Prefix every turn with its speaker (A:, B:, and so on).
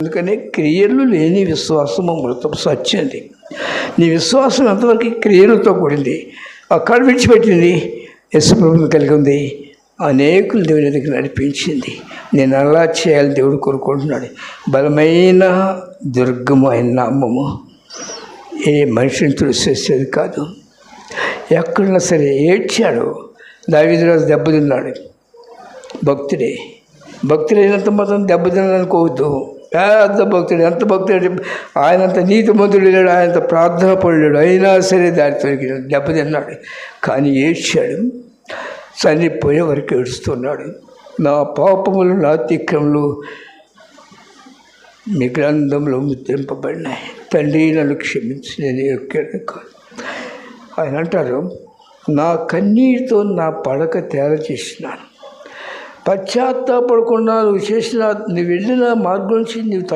A: అందుకని క్రియలు లేని విశ్వాసము మృతం సత్యంది. నీ విశ్వాసం ఎంతవరకు క్రియలతో కూడింది? అక్కడ విడిచిపెట్టింది. యశప్రభుని కలిగి ఉంది. అనేకులు దేవుని దగ్గర నడిపించింది. నేను అలా చేయాలి దేవుడు కోరుకుంటున్నాడు. బలమైన దుర్గమైన నామము. ఏ మనిషిని తుడిసేసేది కాదు. ఎక్కడున్నా సరే ఏడ్చాడు. దావిద్రాజు దెబ్బతిన్నాడు భక్తుడే. భక్తుడైనంత మాత్రం దెబ్బతినాలనుకోవద్దు పెద్ద భక్తుడు ఎంత భక్తుడు? ఆయనంత నీతిమంతుడు లేడు ఆయనంత ప్రార్థన పడలేడు అయినా సరే దారి తొలగి దెబ్బతిన్నాడు. కానీ ఏడ్చాడు. చనిపోయే వరకు ఏడుస్తున్నాడు. నా పాపములు నా తిక్రములు మీ గ్రంథంలో ముద్రింపబడినాయి. తండ్రి నన్ను క్షమించి నేను ఎక్కడ కాదు. ఆయన అంటారు నా కన్నీటితో నా పడక తేల చేసినాను. పశ్చాత్తాపడకుండా నువ్వు చేసిన నువ్వు వెళ్ళిన మార్గం నుంచి నువ్వు